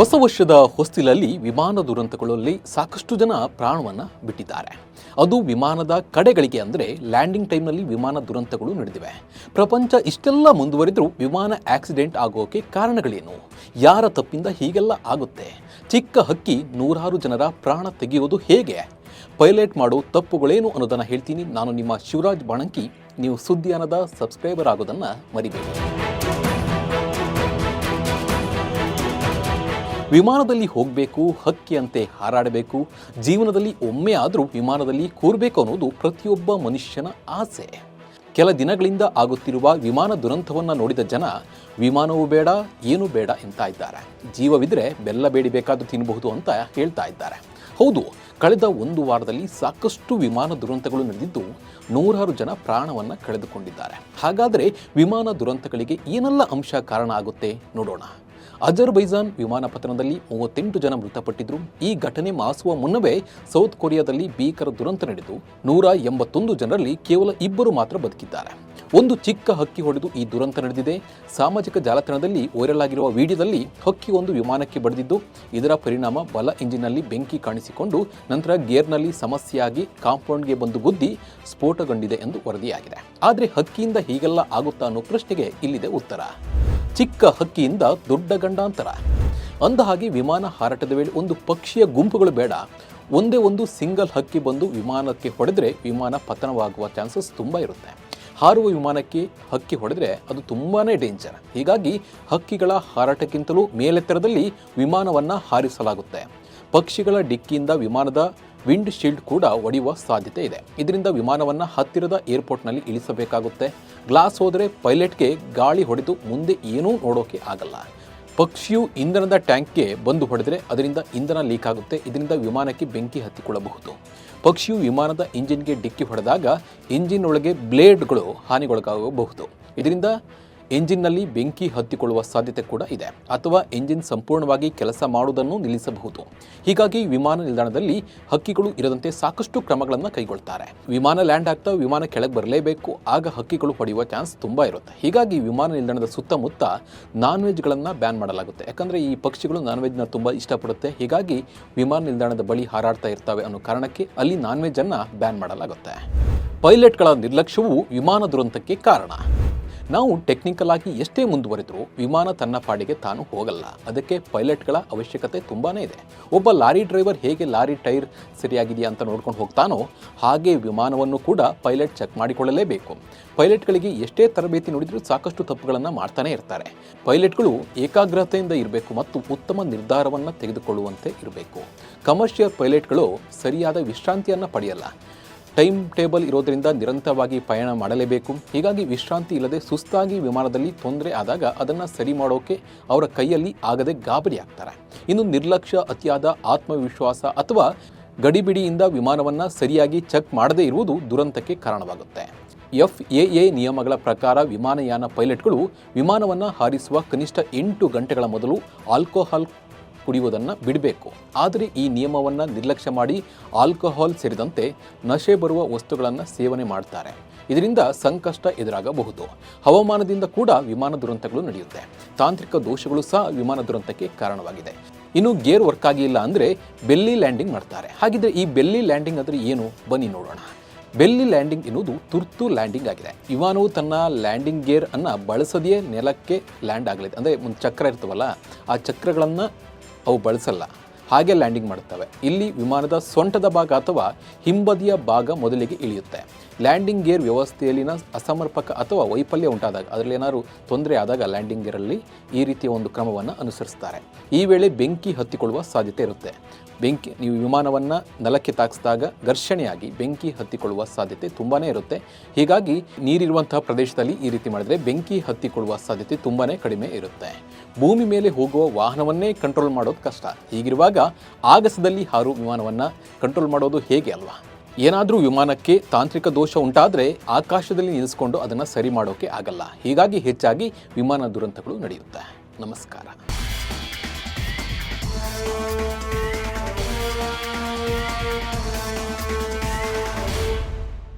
ಹೊಸ ವರ್ಷದ ಹೊಸ್ತಿಲಲ್ಲಿ ವಿಮಾನ ದುರಂತಗಳಲ್ಲಿ ಸಾಕಷ್ಟು ಜನ ಪ್ರಾಣವನ್ನು ಬಿಟ್ಟಿದ್ದಾರೆ. ಅದು ವಿಮಾನದ ಕಡೆಗಳಿಗೆ ಅಂದರೆ ಲ್ಯಾಂಡಿಂಗ್ ಟೈಮ್ನಲ್ಲಿ ವಿಮಾನ ದುರಂತಗಳು ನಡೆದಿವೆ. ಪ್ರಪಂಚ ಇಷ್ಟೆಲ್ಲ ಮುಂದುವರಿದರೂ ವಿಮಾನ ಆಕ್ಸಿಡೆಂಟ್ ಆಗೋಕೆ ಕಾರಣಗಳೇನು? ಯಾರ ತಪ್ಪಿಂದ ಹೀಗೆಲ್ಲ ಆಗುತ್ತೆ? ಚಿಕ್ಕ ಹಕ್ಕಿ ನೂರಾರು ಜನರ ಪ್ರಾಣ ತೆಗೆಯೋದು ಹೇಗೆ? ಪೈಲಟ್ ಮಾಡೋ ತಪ್ಪುಗಳೇನು ಅನ್ನೋದನ್ನು ಹೇಳ್ತೀನಿ. ನಾನು ನಿಮ್ಮ ಶಿವರಾಜ್ ಬಾಣಂಕಿ. ನೀವು ಸುದ್ದಿಯಾನದ ಸಬ್ಸ್ಕ್ರೈಬರ್ ಆಗೋದನ್ನು ಮರಿಬೇಡಿ. ವಿಮಾನದಲ್ಲಿ ಹೋಗಬೇಕು, ಹಕ್ಕಿಯಂತೆ ಹಾರಾಡಬೇಕು, ಜೀವನದಲ್ಲಿ ಒಮ್ಮೆ ಆದರೂ ವಿಮಾನದಲ್ಲಿ ಕೂರಬೇಕು ಅನ್ನೋದು ಪ್ರತಿಯೊಬ್ಬ ಮನುಷ್ಯನ ಆಸೆ. ಕೆಲ ದಿನಗಳಿಂದ ಆಗುತ್ತಿರುವ ವಿಮಾನ ದುರಂತವನ್ನು ನೋಡಿದ ಜನ, ವಿಮಾನವೂ ಬೇಡ, ಏನೂ ಬೇಡ ಎಂತ ಇದ್ದಾರೆ. ಜೀವವಿದ್ರೆ ಬೆಲ್ಲ ಬೇಡಿ ಬೇಕಾದ್ರೂ ತಿನ್ನಬಹುದು ಅಂತ ಹೇಳ್ತಾ ಇದ್ದಾರೆ. ಹೌದು, ಕಳೆದ ಒಂದು ವಾರದಲ್ಲಿ ಸಾಕಷ್ಟು ವಿಮಾನ ದುರಂತಗಳು ನಡೆದಿದ್ದು ನೂರಾರು ಜನ ಪ್ರಾಣವನ್ನು ಕಳೆದುಕೊಂಡಿದ್ದಾರೆ. ಹಾಗಾದರೆ ವಿಮಾನ ದುರಂತಗಳಿಗೆ ಏನೆಲ್ಲ ಅಂಶ ಕಾರಣ ಆಗುತ್ತೆ ನೋಡೋಣ. ಅಜರ್ಬೈಜಾನ್ ವಿಮಾನ ಪತನದಲ್ಲಿ ಮೂವತ್ತೆಂಟು ಜನ ಮೃತಪಟ್ಟಿದ್ರು. ಈ ಘಟನೆ ಮಾಸುವ ಮುನ್ನವೇ ಸೌತ್ ಕೊರಿಯಾದಲ್ಲಿ ಭೀಕರ ದುರಂತ ನಡೆದು ನೂರ ಎಂಬತ್ತೊಂದು ಜನರಲ್ಲಿ ಕೇವಲ ಇಬ್ಬರು ಮಾತ್ರ ಬದುಕಿದ್ದಾರೆ. ಒಂದು ಚಿಕ್ಕ ಹಕ್ಕಿ ಹೊಡೆದು ಈ ದುರಂತ ನಡೆದಿದೆ. ಸಾಮಾಜಿಕ ಜಾಲತಾಣದಲ್ಲಿ ವೈರಲ್ ಆಗಿರುವ ವಿಡಿಯೋದಲ್ಲಿ ಹಕ್ಕಿ ಒಂದು ವಿಮಾನಕ್ಕೆ ಬಡಿದಿದ್ದು, ಇದರ ಪರಿಣಾಮ ಬಲ ಇಂಜಿನ್ನಲ್ಲಿ ಬೆಂಕಿ ಕಾಣಿಸಿಕೊಂಡು ನಂತರ ಗೇರ್ನಲ್ಲಿ ಸಮಸ್ಯೆಯಾಗಿ ಕಾಂಪೌಂಡ್ಗೆ ಬಂದು ಗುದ್ದಿ ಸ್ಫೋಟಗೊಂಡಿದೆ ಎಂದು ವರದಿಯಾಗಿದೆ. ಆದರೆ ಹಕ್ಕಿಯಿಂದ ಹೀಗೆಲ್ಲ ಆಗುತ್ತಾ ಅನ್ನೋ ಪ್ರಶ್ನೆಗೆ ಇಲ್ಲಿದೆ ಉತ್ತರ. ಚಿಕ್ಕ ಹಕ್ಕಿಯಿಂದ ದೊಡ್ಡ ಗಂಡಾಂತರ. ಅಂದಹಾಗೆ ವಿಮಾನ ಹಾರಾಟದ ವೇಳೆ ಒಂದು ಪಕ್ಷಿಯ ಗುಂಪುಗಳು ಬೇಡ. ಒಂದೇ ಒಂದು ಸಿಂಗಲ್ ಹಕ್ಕಿ ಬಂದು ವಿಮಾನಕ್ಕೆ ಹೊಡೆದರೆ ವಿಮಾನ ಪತನವಾಗುವ ಚಾನ್ಸಸ್ ತುಂಬ ಇರುತ್ತೆ. ಹಾರುವ ವಿಮಾನಕ್ಕೆ ಹಕ್ಕಿ ಹೊಡೆದರೆ ಅದು ತುಂಬಾ ಡೇಂಜರ್. ಹೀಗಾಗಿ ಹಕ್ಕಿಗಳ ಹಾರಾಟಕ್ಕಿಂತಲೂ ಮೇಲೆತ್ತರದಲ್ಲಿ ವಿಮಾನವನ್ನು ಹಾರಿಸಲಾಗುತ್ತೆ. ಪಕ್ಷಿಗಳ ಡಿಕ್ಕಿಯಿಂದ ವಿಮಾನದ ವಿಂಡ್ ಶೀಲ್ಡ್ ಕೂಡ ಒಡೆಯುವ ಸಾಧ್ಯತೆ ಇದೆ. ಇದರಿಂದ ವಿಮಾನವನ್ನು ಹತ್ತಿರದ ಏರ್ಪೋರ್ಟ್ನಲ್ಲಿ ಇಳಿಸಬೇಕಾಗುತ್ತೆ. ಗ್ಲಾಸ್ ಹೋದರೆ ಪೈಲಟ್ಗೆ ಗಾಳಿ ಹೊಡೆದು ಮುಂದೆ ಏನೂ ನೋಡೋಕೆ ಆಗಲ್ಲ. ಪಕ್ಷಿಯು ಇಂಧನದ ಟ್ಯಾಂಕ್ಗೆ ಬಂದು ಹೊಡೆದರೆ ಅದರಿಂದ ಇಂಧನ ಲೀಕ್ ಆಗುತ್ತೆ. ಇದರಿಂದ ವಿಮಾನಕ್ಕೆ ಬೆಂಕಿ ಹತ್ತಿಕೊಳ್ಳಬಹುದು. ಪಕ್ಷಿಯು ವಿಮಾನದ ಇಂಜಿನ್ಗೆ ಡಿಕ್ಕಿ ಹೊಡೆದಾಗ ಇಂಜಿನ್ ಒಳಗೆ ಬ್ಲೇಡ್ಗಳು ಹಾನಿಗೊಳಗಾಗಬಹುದು. ಇದರಿಂದ ಎಂಜಿನ್ನಲ್ಲಿ ಬೆಂಕಿ ಹತ್ತಿಕೊಳ್ಳುವ ಸಾಧ್ಯತೆ ಕೂಡ ಇದೆ ಅಥವಾ ಎಂಜಿನ್ ಸಂಪೂರ್ಣವಾಗಿ ಕೆಲಸ ಮಾಡುವುದನ್ನು ನಿಲ್ಲಿಸಬಹುದು. ಹೀಗಾಗಿ ವಿಮಾನ ನಿಲ್ದಾಣದಲ್ಲಿ ಹಕ್ಕಿಗಳು ಇರದಂತೆ ಸಾಕಷ್ಟು ಕ್ರಮಗಳನ್ನು ಕೈಗೊಳ್ತಾರೆ. ವಿಮಾನ ಲ್ಯಾಂಡ್ ಆಗ್ತಾ ವಿಮಾನ ಕೆಳಗೆ ಬರಲೇಬೇಕು, ಆಗ ಹಕ್ಕಿಗಳು ಹೊಡೆಯುವ ಚಾನ್ಸ್ ತುಂಬ ಇರುತ್ತೆ. ಹೀಗಾಗಿ ವಿಮಾನ ನಿಲ್ದಾಣದ ಸುತ್ತಮುತ್ತ ನಾನ್ ವೆಜ್ಗಳನ್ನು ಬ್ಯಾನ್ ಮಾಡಲಾಗುತ್ತೆ. ಯಾಕಂದರೆ ಈ ಪಕ್ಷಿಗಳು ನಾನ್ ವೆಜ್ನ ತುಂಬ ಇಷ್ಟಪಡುತ್ತೆ. ಹೀಗಾಗಿ ವಿಮಾನ ನಿಲ್ದಾಣದ ಬಳಿ ಹಾರಾಡ್ತಾ ಇರ್ತವೆ ಅನ್ನೋ ಕಾರಣಕ್ಕೆ ಅಲ್ಲಿ ನಾನ್ ವೆಜ್ಜನ್ನು ಬ್ಯಾನ್ ಮಾಡಲಾಗುತ್ತೆ. ಪೈಲಟ್ಗಳ ನಿರ್ಲಕ್ಷ್ಯವು ವಿಮಾನ ದುರಂತಕ್ಕೆ ಕಾರಣ. ನಾವು ಟೆಕ್ನಿಕಲ್ ಆಗಿ ಎಷ್ಟೇ ಮುಂದುವರೆದರೂ ವಿಮಾನ ತನ್ನ ಪಾಡಿಗೆ ತಾನು ಹೋಗಲ್ಲ. ಅದಕ್ಕೆ ಪೈಲಟ್ಗಳ ಅವಶ್ಯಕತೆ ತುಂಬಾ ಇದೆ. ಒಬ್ಬ ಲಾರಿ ಡ್ರೈವರ್ ಹೇಗೆ ಲಾರಿ ಟೈರ್ ಸರಿಯಾಗಿದೆಯಾ ಅಂತ ನೋಡ್ಕೊಂಡು ಹೋಗ್ತಾನೋ ಹಾಗೆ ವಿಮಾನವನ್ನು ಕೂಡ ಪೈಲಟ್ ಚೆಕ್ ಮಾಡಿಕೊಳ್ಳಲೇಬೇಕು. ಪೈಲಟ್ಗಳಿಗೆ ಎಷ್ಟೇ ತರಬೇತಿ ನೋಡಿದರೂ ಸಾಕಷ್ಟು ತಪ್ಪುಗಳನ್ನು ಮಾಡ್ತಾನೆ ಇರ್ತಾರೆ. ಪೈಲಟ್ಗಳು ಏಕಾಗ್ರತೆಯಿಂದ ಇರಬೇಕು ಮತ್ತು ಉತ್ತಮ ನಿರ್ಧಾರವನ್ನು ತೆಗೆದುಕೊಳ್ಳುವಂತೆ ಇರಬೇಕು. ಕಮರ್ಷಿಯಲ್ ಪೈಲಟ್ಗಳು ಸರಿಯಾದ ವಿಶ್ರಾಂತಿಯನ್ನು ಪಡೆಯಲ್ಲ. ಟೈಮ್ ಟೇಬಲ್ ಇರೋದರಿಂದ ನಿರಂತರವಾಗಿ ಪಯಣ ಮಾಡಲೇಬೇಕು. ಹೀಗಾಗಿ ವಿಶ್ರಾಂತಿ ಇಲ್ಲದೆ ಸುಸ್ತಾಗಿ ವಿಮಾನದಲ್ಲಿ ತೊಂದರೆ ಆದಾಗ ಅದನ್ನು ಸರಿ ಮಾಡೋಕೆ ಅವರ ಕೈಯಲ್ಲಿ ಆಗದೆ ಗಾಬರಿ ಆಗ್ತಾರೆ. ಇನ್ನು ನಿರ್ಲಕ್ಷ್ಯ, ಅತಿಯಾದ ಆತ್ಮವಿಶ್ವಾಸ ಅಥವಾ ಗಡಿಬಿಡಿಯಿಂದ ವಿಮಾನವನ್ನು ಸರಿಯಾಗಿ ಚೆಕ್ ಮಾಡದೇ ಇರುವುದು ದುರಂತಕ್ಕೆ ಕಾರಣವಾಗುತ್ತೆ. ಎಫ್ ಎ ಎ ನಿಯಮಗಳ ಪ್ರಕಾರ ವಿಮಾನಯಾನ ಪೈಲಟ್ಗಳು ವಿಮಾನವನ್ನು ಹಾರಿಸುವ ಕನಿಷ್ಠ ಎಂಟು ಗಂಟೆಗಳ ಮೊದಲು ಆಲ್ಕೋಹಾಲ್ ಕುಡಿಯುವುದನ್ನು ಬಿಡಬೇಕು. ಆದರೆ ಈ ನಿಯಮವನ್ನು ನಿರ್ಲಕ್ಷ್ಯ ಮಾಡಿ ಆಲ್ಕೋಹಾಲ್ ಸೇರಿದಂತೆ ನಶೆ ಬರುವ ವಸ್ತುಗಳನ್ನು ಸೇವನೆ ಮಾಡ್ತಾರೆ. ಇದರಿಂದ ಸಂಕಷ್ಟ ಎದುರಾಗಬಹುದು. ಹವಾಮಾನದಿಂದ ಕೂಡ ವಿಮಾನ ದುರಂತಗಳು ನಡೆಯುತ್ತೆ. ತಾಂತ್ರಿಕ ದೋಷಗಳು ಸಹ ವಿಮಾನ ದುರಂತಕ್ಕೆ ಕಾರಣವಾಗಿದೆ. ಇನ್ನು ಗೇರ್ ವರ್ಕ್ ಆಗಿಲ್ಲ ಅಂದರೆ ಬೆಲ್ಲಿ ಲ್ಯಾಂಡಿಂಗ್ ಮಾಡ್ತಾರೆ. ಹಾಗಿದ್ರೆ ಈ ಬೆಲ್ಲಿ ಲ್ಯಾಂಡಿಂಗ್ ಅಂದರೆ ಏನು? ಬನ್ನಿ ನೋಡೋಣ. ಬೆಲ್ಲಿ ಲ್ಯಾಂಡಿಂಗ್ ಎನ್ನುವುದು ತುರ್ತು ಲ್ಯಾಂಡಿಂಗ್ ಆಗಿದೆ. ವಿಮಾನವು ತನ್ನ ಲ್ಯಾಂಡಿಂಗ್ ಗೇರ್ ಅನ್ನು ಬಳಸದೆಯೇ ನೆಲಕ್ಕೆ ಲ್ಯಾಂಡ್ ಆಗಲಿದೆ. ಅಂದರೆ ಒಂದು ಚಕ್ರ ಇರ್ತವಲ್ಲ, ಆ ಚಕ್ರಗಳನ್ನು ಅವು ಬಳಸಲ್ಲ. ಹಾಗೆ ಲ್ಯಾಂಡಿಂಗ್ ಮಾಡುತ್ತವೆ. ಇಲ್ಲಿ ವಿಮಾನದ ಸೊಂಟದ ಭಾಗ ಅಥವಾ ಹಿಂಬದಿಯ ಭಾಗ ಮೊದಲಿಗೆ ಇಳಿಯುತ್ತೆ. ಲ್ಯಾಂಡಿಂಗ್ ಗೇರ್ ವ್ಯವಸ್ಥೆಯಲ್ಲಿನ ಅಸಮರ್ಪಕ ಅಥವಾ ವೈಫಲ್ಯ ಉಂಟಾದಾಗ ಅದರಲ್ಲಿ ಏನಾದರೂ ತೊಂದರೆ ಆದಾಗ ಲ್ಯಾಂಡಿಂಗ್ ಗೇರಲ್ಲಿ ಈ ರೀತಿಯ ಒಂದು ಕ್ರಮವನ್ನು ಅನುಸರಿಸ್ತಾರೆ. ಈ ವೇಳೆ ಬೆಂಕಿ ಹತ್ತಿಕೊಳ್ಳುವ ಸಾಧ್ಯತೆ ಇರುತ್ತೆ. ಬೆಂಕಿ, ನೀವು ವಿಮಾನವನ್ನು ನೆಲಕ್ಕೆ ತಾಗಿಸಿದಾಗ ಘರ್ಷಣೆಯಾಗಿ ಬೆಂಕಿ ಹತ್ತಿಕೊಳ್ಳುವ ಸಾಧ್ಯತೆ ತುಂಬಾ ಇರುತ್ತೆ. ಹೀಗಾಗಿ ನೀರಿರುವಂತಹ ಪ್ರದೇಶದಲ್ಲಿ ಈ ರೀತಿ ಮಾಡಿದರೆ ಬೆಂಕಿ ಹತ್ತಿಕೊಳ್ಳುವ ಸಾಧ್ಯತೆ ತುಂಬಾ ಕಡಿಮೆ ಇರುತ್ತೆ. ಭೂಮಿ ಮೇಲೆ ಹೋಗುವ ವಾಹನವನ್ನೇ ಕಂಟ್ರೋಲ್ ಮಾಡೋದು ಕಷ್ಟ. ಹೀಗಿರುವಾಗ ಆಗಸದಲ್ಲಿ ಹಾರು ವಿಮಾನವನ್ನು ಕಂಟ್ರೋಲ್ ಮಾಡೋದು ಹೇಗೆ ಅಲ್ವಾ? ಏನಾದರೂ ವಿಮಾನಕ್ಕೆ ತಾಂತ್ರಿಕ ದೋಷ ಉಂಟಾದರೆ ಆಕಾಶದಲ್ಲಿ ನಿಲ್ಲಿಸಿಕೊಂಡು ಅದನ್ನು ಸರಿ ಮಾಡೋಕೆ ಆಗಲ್ಲ. ಹೀಗಾಗಿ ಹೆಚ್ಚಾಗಿ ವಿಮಾನ ದುರಂತಗಳು ನಡೆಯುತ್ತೆ. ನಮಸ್ಕಾರ.